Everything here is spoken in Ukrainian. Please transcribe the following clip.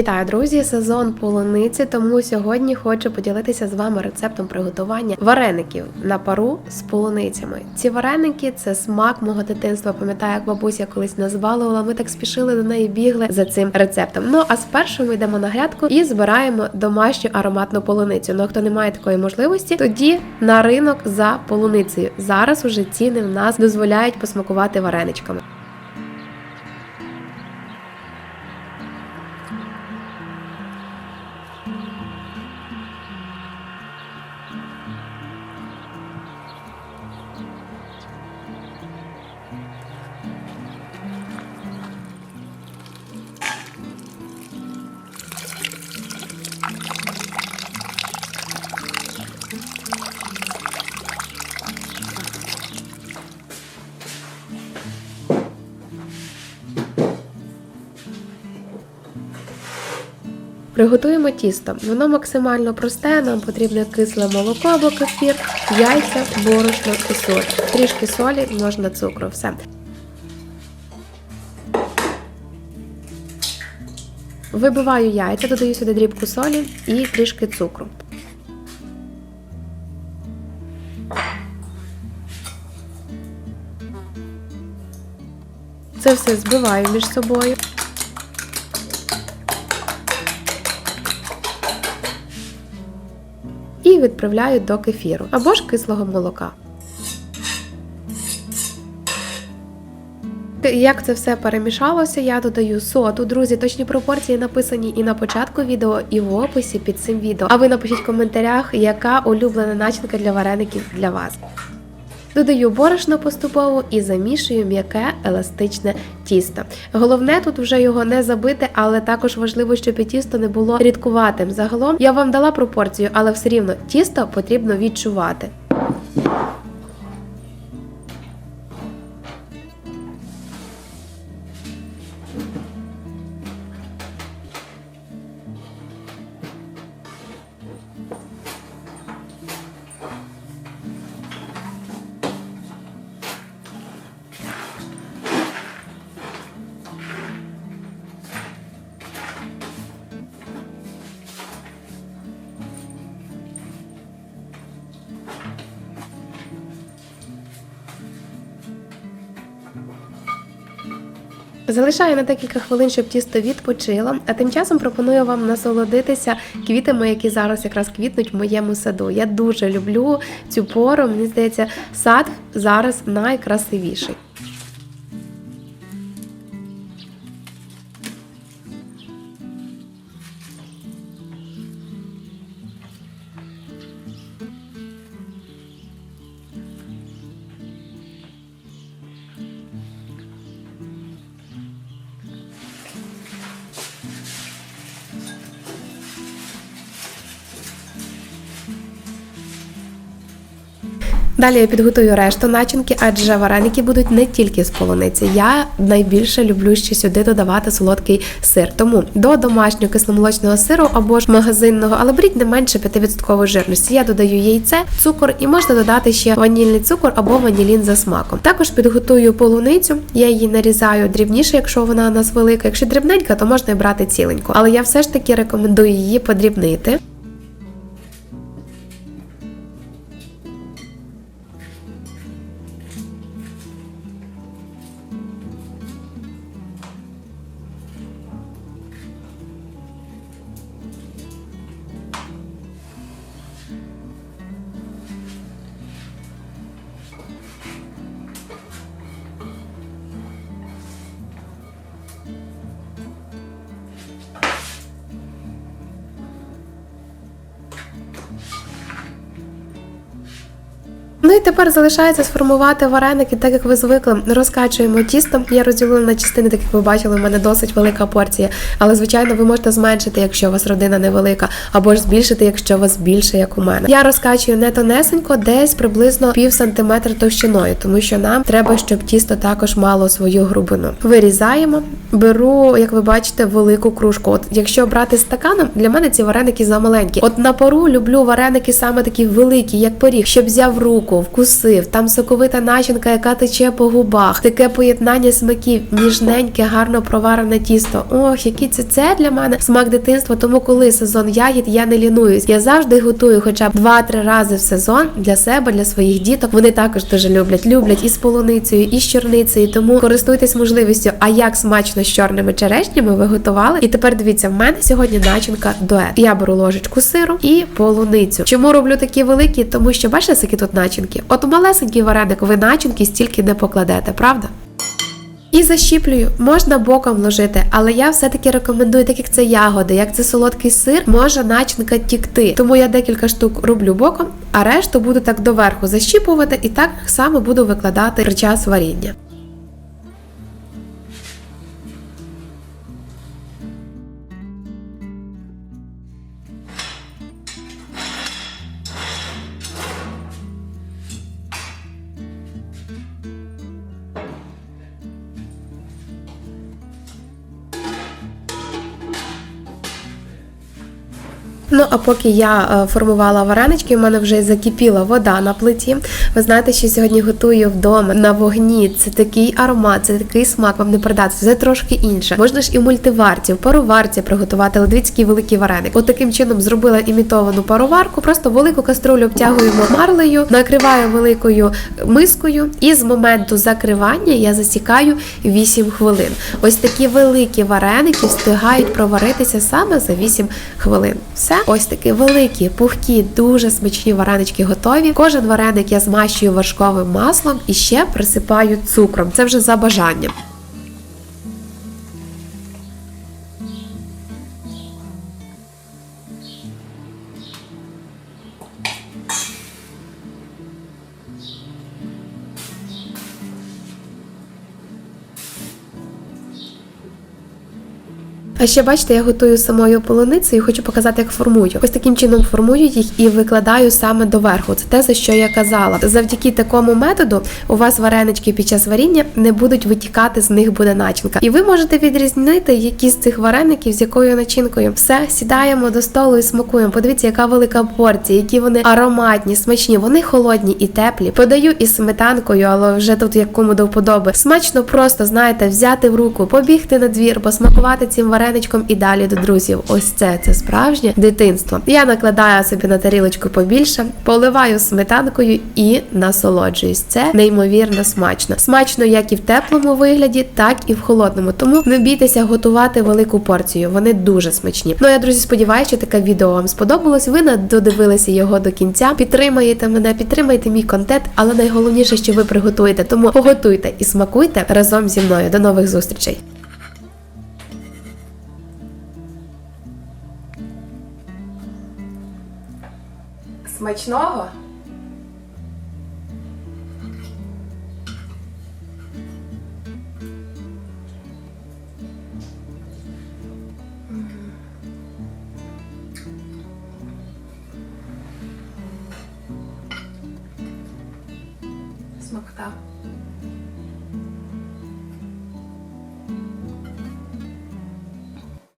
Вітаю, друзі! Сезон полуниці. Тому сьогодні хочу поділитися з вами рецептом приготування вареників на пару з полуницями. Ці вареники це смак мого дитинства. Пам'ятаю, як бабуся колись назвала. Ми так спішили до неї бігли за цим рецептом. Ну а спершу ми йдемо на грядку і збираємо домашню ароматну полуницю. Ну а хто не має такої можливості, тоді на ринок за полуницею. Зараз уже ціни в нас дозволяють посмакувати вареничками. Приготуємо тісто. Воно максимально просте, нам потрібне кисле молоко або кефір, яйця, борошно і соль. Трішки солі, можна цукру. Все. Вибиваю яйця, додаю сюди дрібку солі і трішки цукру. Це все збиваю між собою. І відправляю до кефіру або ж кислого молока. Як це все перемішалося, я додаю соду. Друзі, точні пропорції написані і на початку відео, і в описі під цим відео. А ви напишіть в коментарях, яка улюблена начинка для вареників для вас. Додаю борошно поступово і замішую м'яке еластичне тісто. Головне тут вже його не забити, але також важливо, щоб і тісто не було рідкуватим. Загалом я вам дала пропорцію, але все рівно тісто потрібно відчувати. Залишаю на декілька хвилин, щоб тісто відпочило. А тим часом пропоную вам насолодитися квітами, які зараз якраз квітнуть в моєму саду. Я дуже люблю цю пору. Мені здається, сад зараз найкрасивіший. Далі я підготую решту начинки, адже вареники будуть не тільки з полуниці. Я найбільше люблю ще сюди додавати солодкий сир. Тому до домашнього кисломолочного сиру або ж магазинного, але беріть не менше 5% жирності. Я додаю яйце, цукор і можна додати ще ванільний цукор або ванілін за смаком. Також підготую полуницю, я її нарізаю дрібніше, якщо вона у нас велика. Якщо дрібненька, то можна і брати ціленьку. Але я все ж таки рекомендую її подрібнити. І тепер залишається сформувати вареники, так як ви звикли. Розкачуємо тісто. Я розділила на частини, так як ви бачили, у мене досить велика порція. Але, звичайно, ви можете зменшити, якщо у вас родина невелика, або ж збільшити, якщо у вас більше, як у мене. Я розкачую не тонесенько, десь приблизно пів сантиметра товщиною, тому що нам треба, щоб тісто також мало свою грубину. Вирізаємо, беру, як ви бачите, велику кружку. От якщо брати стаканом, для мене ці вареники замаленькі. От на пару люблю вареники саме такі великі, як поріг, щоб взяв руку вкусив, там соковита начинка, яка тече по губах, таке поєднання смаків, ніжненьке, гарно проварене тісто. Ох, який це це для мене смак дитинства. Тому коли сезон ягід, я не лінуюсь. Я завжди готую хоча б 2-3 рази в сезон для себе, для своїх діток. Вони також дуже люблять. Люблять і з полуницею, і з чорницею. Тому користуйтесь можливістю. А як смачно з чорними черешнями ви готували? І тепер дивіться, в мене сьогодні начинка дует. Я беру ложечку сиру і полуницю. Чому роблю такі великі? Тому що бачите, скільки тут начинки? От у малесенький вареник ви начинки стільки не покладете, правда? І защіплюю, можна боком ложити, але я все-таки рекомендую, так як це ягоди, як це солодкий сир, може начинка тікти. Тому я декілька штук роблю боком, а решту буду так доверху защіпувати і так само буду викладати при час варіння. Ну а поки я е, формувала варенички, у мене вже закипіла вода на плиті. Ви знаєте, що сьогодні готую вдома на вогні. Це такий аромат, це такий смак вам не передати. Це трошки інше. Можна ж і в мультиварці, в пароварці приготувати ледвіцький великий вареник. От таким чином зробила імітовану пароварку. Просто велику каструлю обтягуємо марлею, накриваю великою мискою, і з моменту закривання я засікаю 8 хвилин. Ось такі великі вареники встигають проваритися саме за 8 хвилин. Все, ось такі великі, пухкі, дуже смачні варенички готові. Кожен вареник я змащую вершковим маслом і ще присипаю цукром. Це вже за бажанням. А ще бачите, я готую самою полуницею, хочу показати, як формую. Ось таким чином формую їх і викладаю саме доверху. Це те, за що я казала. Завдяки такому методу у вас варенички під час варіння не будуть витікати, з них буде начинка. І ви можете відрізнити, які з цих вареників з якою начинкою. Все, сідаємо до столу і смакуємо. Подивіться, яка велика порція, які вони ароматні, смачні. Вони холодні і теплі. Подаю із сметанкою, але вже тут як кому до вподоби. Смачно просто знаєте, взяти в руку, побігти на двір, посмакувати цим вареничком і далі до друзів. Ось це це справжнє дитинство. Я накладаю собі на тарілочку побільше, поливаю сметанкою і насолоджуюсь. Це неймовірно смачно. Смачно як і в теплому вигляді, так і в холодному. Тому не бійтеся готувати велику порцію. Вони дуже смачні. Ну я друзі, сподіваюся, що таке відео вам сподобалось. Ви додивилися його до кінця. Підтримаєте мене, підтримайте мій контент, але найголовніше, що ви приготуєте. Тому поготуйте і смакуйте разом зі мною. До нових зустрічей. Смачного? Смакота.